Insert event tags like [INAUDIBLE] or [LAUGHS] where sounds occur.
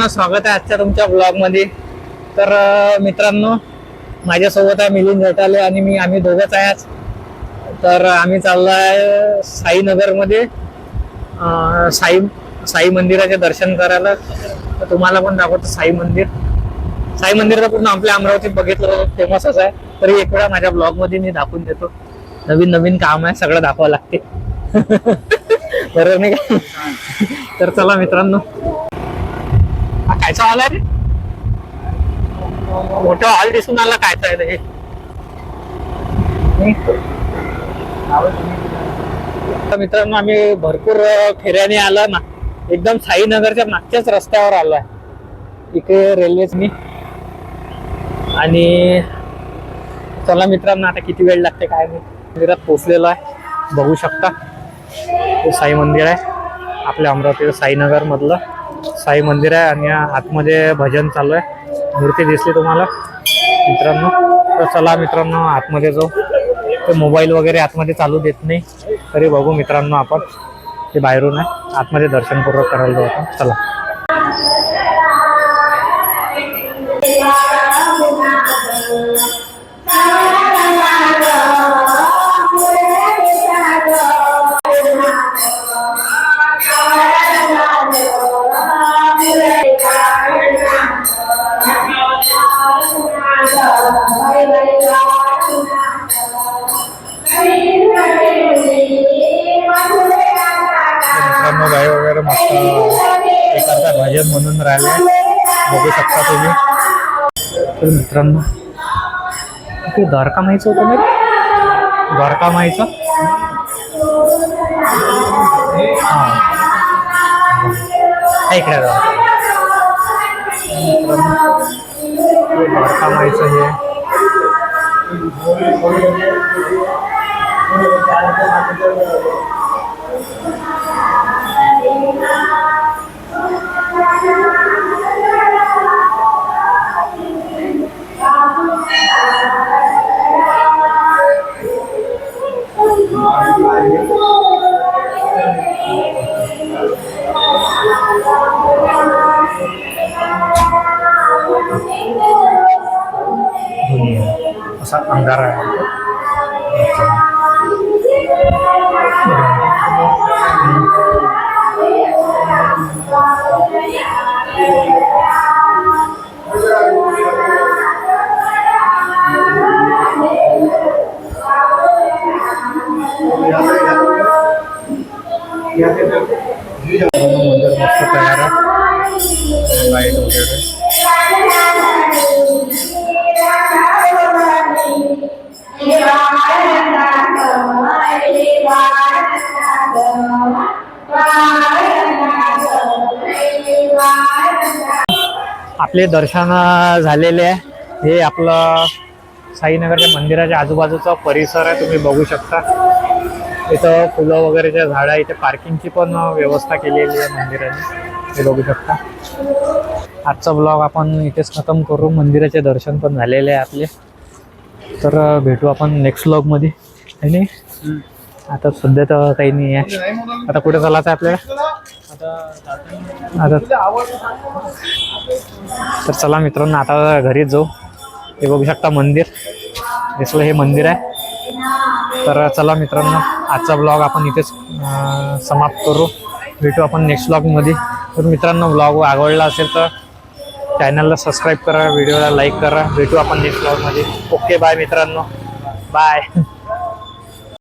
स्वागत आहे आजच्या तुमच्या ब्लॉगमध्ये तर मित्रांनो माझ्यासोबत आहे मिलिंद झटाले आणि मी आम्ही दोघंच आहे आज. तर आम्ही चाललो आहे साईनगरमध्ये साई साई मंदिराचे दर्शन करायला. तर तुम्हाला पण दाखवतो साई मंदिर. साई मंदिर तर पूर्ण आपल्या अमरावतीत बघितलं फेमसच आहे. तरी एक वेळा माझ्या ब्लॉगमध्ये मी दाखवून देतो. नवीन नवीन काम आहे सगळं दाखवावं लागते. [LAUGHS] बरोबर नाही का? तर चला मित्रांनो. हा कायचा हॉल आहे रे? मोठा हॉल दिसून आला कायचा आहे रे हे मित्रांनो आम्ही भरपूर फेऱ्याने आलो ना. एकदम साईनगरच्या मागच्याच रस्त्यावर आलोय इकडे रेल्वेच मी आणि चला मित्रांनो आता किती वेळ लागते काय मी मंदिरात पोहोचलेलो आहे. बघू शकता. हे साई मंदिर आहे. आपल्या अमरावती साईनगर मधलं साई मंदिर आहे आणि आतमध्ये भजन चालू आहे. मूर्ती दिसली तुम्हाला. मित्रांनो तर चला मित्रांनो आतमध्ये जाऊ. ते मोबाईल वगैरे आतमध्ये चालू देत नाही. तरी बघू मित्रांनो आपण. ते बाहेरून आहे. आतमध्ये दर्शन पूर्वक करायला जाऊ आपण. चला. मित्रांनो वगैरे मस्त हे करता भजन म्हणून राहिले. बघू शकता तुम्ही. तर मित्रांनो ते द्वारका माहीचं होतं ना द्वारका माहीचं हा. हा, इकडे द्वारका माहीचं हे. द्वारका माईचं मंदिर मस्त तयार आहे लाइट वगैरे आपले दर्शन झालेले आहे. हे आपलं साईनगरच्या मंदिराच्या आजूबाजूचा परिसर आहे तुम्ही बघू शकता. इथं फुलं वगैरेच्या झाडं इथे पार्किंगची पण व्यवस्था केलेली आहे मंदिराने. हे बघू शकता. आजचा ब्लॉग आपण इथेच खतम करू. मंदिराचे दर्शन पण झालेले आहे आपले. तर भेटू आपण नेक्स्ट ब्लॉगमध्ये आहे नाही? आता सध्या तर काही नाही आहे. आता कुठे चालायचं आपल्याला? आता तर चला मित्रांनो आता घरीच जाऊ. हे बघू शकता मंदिर. दिसलं हे मंदिर आहे. तर चला मित्रांनो. आजचा ब्लॉग आपण इथेच समाप्त करू. भेटू आपण नेक्स्ट ब्लॉगमध्ये तर मित्रांनो ब्लॉग आवडला असेल तर चॅनलला सबस्क्राईब करा व्हिडिओला लाईक करा. भेटू आपण नेक्स्ट ब्लॉगमध्ये ओके बाय मित्रांनो. बाय